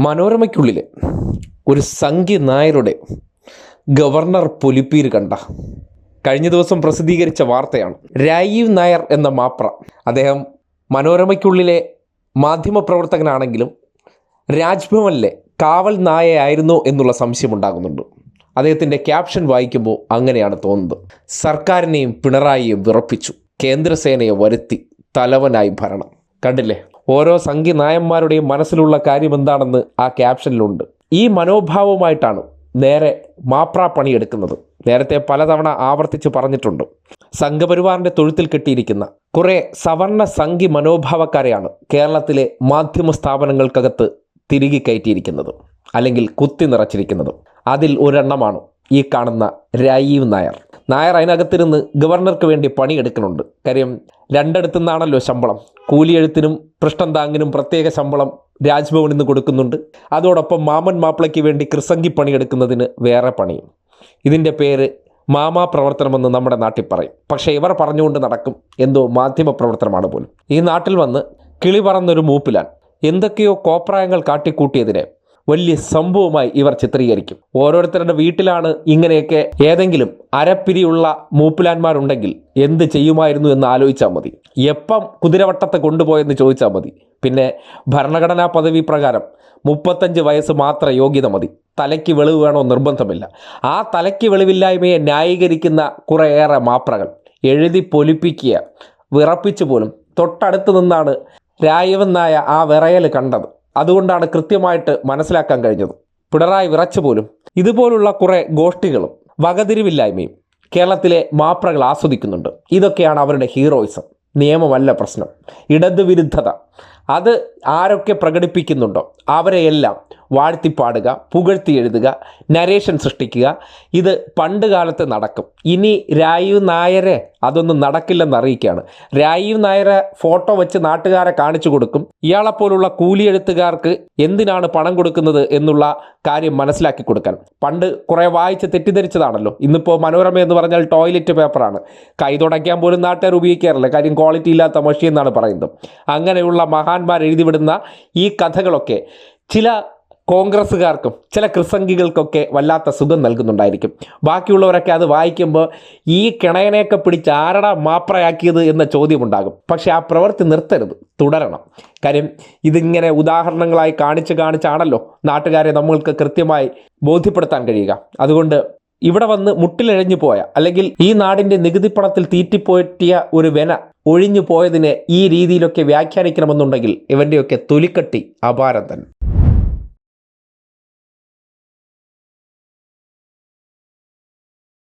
മനോരമയ്ക്കുള്ളിൽ ഒരു സംഖ്യ നായരുടെ ഗവർണർ പൊലിപ്പീര് കണ്ട കഴിഞ്ഞ ദിവസം പ്രസിദ്ധീകരിച്ച വാർത്തയാണ്. രാജീവ് നായർ എന്ന മാപ്ര അദ്ദേഹം മനോരമയ്ക്കുള്ളിലെ മാധ്യമപ്രവർത്തകനാണെങ്കിലും രാജ്ഭവനിലെ കാവൽ നായയായിരുന്നു എന്നുള്ള സംശയമുണ്ടാകുന്നുണ്ട് അദ്ദേഹത്തിന്റെ ക്യാപ്ഷൻ വായിക്കുമ്പോൾ അങ്ങനെയാണ് തോന്നുന്നത്. സർക്കാരിനെയും പിണറായിയെയും വിറപ്പിച്ചു. കേന്ദ്രസേനയെ വരുത്തി തലവനായി ഭരണം. കണ്ടില്ലേ? ഓരോ സംഘി നായന്മാരുടെയും മനസ്സിലുള്ള കാര്യം എന്താണെന്ന് ആ ക്യാപ്ഷനിലുണ്ട്. ഈ മനോഭാവവുമായിട്ടാണ് നേരെ മാപ്ര പണിയെടുക്കുന്നത്. നേരത്തെ പലതവണ ആവർത്തിച്ച് പറഞ്ഞിട്ടുണ്ട്. സംഘപരിവാറിന്റെ തൊഴുത്തിൽ കെട്ടിയിരിക്കുന്ന കുറേ സവർണ സംഘി മനോഭാവക്കാരെയാണ് കേരളത്തിലെ മാധ്യമ സ്ഥാപനങ്ങൾക്കകത്ത് തിരികെ കയറ്റിയിരിക്കുന്നത് അല്ലെങ്കിൽ കുത്തി നിറച്ചിരിക്കുന്നത്. അതിൽ ഒരെണ്ണമാണ് ഈ കാണുന്ന രാജീവ് നായർ. നായർ അതിനകത്തിരുന്ന് ഗവർണർക്ക് വേണ്ടി പണിയെടുക്കുന്നുണ്ട്. കാര്യം രണ്ടിടത്തുനിന്നാണല്ലോ ശമ്പളം. കൂലിയെഴുത്തിനും പൃഷ്ഠം താങ്ങിനും പ്രത്യേക ശമ്പളം രാജ്ഭവനിൽ നിന്ന് കൊടുക്കുന്നുണ്ട്. അതോടൊപ്പം മാമൻ മാപ്പിളയ്ക്ക് വേണ്ടി കൃസംഗി പണിയെടുക്കുന്നതിന് വേറെ പണിയും. ഇതിന്റെ പേര് മാമാ പ്രവർത്തനമെന്ന് നമ്മുടെ നാട്ടിൽ പറയും. പക്ഷേ ഇവർ പറഞ്ഞുകൊണ്ട് നടക്കും എന്തോ മാധ്യമ പ്രവർത്തനമാണ് പോലും. ഈ നാട്ടിൽ വന്ന് കിളി പറന്നൊരു മൂപ്പിലാൻ എന്തൊക്കെയോ കോപ്രായങ്ങൾ കാട്ടിക്കൂട്ടിയതിനെ വലിയ സംഭവമായി ഇവർ ചിത്രീകരിക്കും. ഓരോരുത്തരുടെ വീട്ടിലാണ് ഇങ്ങനെയൊക്കെ ഏതെങ്കിലും അരപ്പിരിയുള്ള മൂപ്പിലാന്മാരുണ്ടെങ്കിൽ എന്ത് ചെയ്യുമായിരുന്നു എന്ന് ആലോചിച്ചാൽ മതി. എപ്പം കുതിരവട്ടത്തെ കൊണ്ടുപോയെന്ന് ചോദിച്ചാൽ മതി. പിന്നെ ഭരണഘടനാ പദവി പ്രകാരം മുപ്പത്തഞ്ച് വയസ്സ് മാത്രം യോഗ്യത മതി. തലയ്ക്ക് വെളിവ് വേണോ നിർബന്ധമില്ല. ആ തലയ്ക്ക് വെളിവില്ലായ്മയെ ന്യായീകരിക്കുന്ന കുറേയേറെ മാപ്രകൾ. എഴുതി പൊലിപ്പിക്കുക വിറപ്പിച്ചു പോലും. തൊട്ടടുത്ത് നിന്നാണ് രായവൻ നായ ആ വിറയൽ കണ്ടത്. അതുകൊണ്ടാണ് കൃത്യമായിട്ട് മനസ്സിലാക്കാൻ കഴിഞ്ഞത്. പിണറായി വിറച്ചു പോലും ഇതുപോലുള്ള കുറേ ഗോഷ്ഠികളും വകതിരിവില്ലായ്മയും കേരളത്തിലെ മാപ്രകൾ ആസ്വദിക്കുന്നുണ്ട്. ഇതൊക്കെയാണ് അവരുടെ ഹീറോയിസം. നിയമമല്ല പ്രശ്നം. ഇടതുവിരുദ്ധത അത് ആരൊക്കെ പ്രകടിപ്പിക്കുന്നുണ്ടോ അവരെയെല്ലാം വാഴ്ത്തിപ്പാടുക പുകഴ്ത്തി എഴുതുക നരേഷൻ സൃഷ്ടിക്കുക. ഇത് പണ്ട് കാലത്ത് നടക്കും. ഇനി രായു നായരെ അതൊന്നും നടക്കില്ലെന്ന് അറിയിക്കുകയാണ്. രാജീവ് നായരെ ഫോട്ടോ വെച്ച് നാട്ടുകാരെ കാണിച്ചു കൊടുക്കും. ഇയാളെപ്പോലുള്ള കൂലിയെഴുത്തുകാർക്ക് എന്തിനാണ് പണം കൊടുക്കുന്നത് എന്നുള്ള കാര്യം മനസ്സിലാക്കി കൊടുക്കാൻ. പണ്ട് കുറേ വായിച്ച് തെറ്റിദ്ധരിച്ചതാണല്ലോ. ഇന്നിപ്പോൾ മനോരമ എന്ന് പറഞ്ഞാൽ ടോയ്ലറ്റ് പേപ്പറാണ്. കൈ തുടയ്ക്കാൻ പോലും നാട്ടുകാർ ഉപയോഗിക്കാറില്ല. കാര്യം ക്വാളിറ്റി ഇല്ലാത്ത മഷി എന്നാണ് പറയുന്നത്. അങ്ങനെയുള്ള മഹാന്മാർ എഴുതിവിടുന്ന ഈ കഥകളൊക്കെ ചില കോൺഗ്രസ്സുകാർക്കും ചില കൃസംഗികൾക്കൊക്കെ വല്ലാത്ത സുഖം നൽകുന്നുണ്ടായിരിക്കും. ബാക്കിയുള്ളവരൊക്കെ അത് വായിക്കുമ്പോൾ ഈ കിണയനെയൊക്കെ പിടിച്ച് ആരടാ മാപ്രയാക്കിയത് എന്ന ചോദ്യമുണ്ടാകും. പക്ഷേ ആ പ്രവൃത്തി നിർത്തരുത് തുടരണം. കാര്യം ഇതിങ്ങനെ ഉദാഹരണങ്ങളായി കാണിച്ച് കാണിച്ചാണല്ലോ നാട്ടുകാരെ നമ്മൾക്ക് കൃത്യമായി ബോധ്യപ്പെടുത്താൻ കഴിയുക. അതുകൊണ്ട് ഇവിടെ വന്ന് മുട്ടിലിഴഞ്ഞു പോയ അല്ലെങ്കിൽ ഈ നാടിന്റെ നികുതി പണത്തിൽ തീറ്റിപ്പോറ്റിയ ഒരു വെന ഒഴിഞ്ഞു പോയതിനെ ഈ രീതിയിലൊക്കെ വ്യാഖ്യാനിക്കണമെന്നുണ്ടെങ്കിൽ ഇവന്റെയൊക്കെ തൊലിക്കട്ടി അപാരം തന്നെ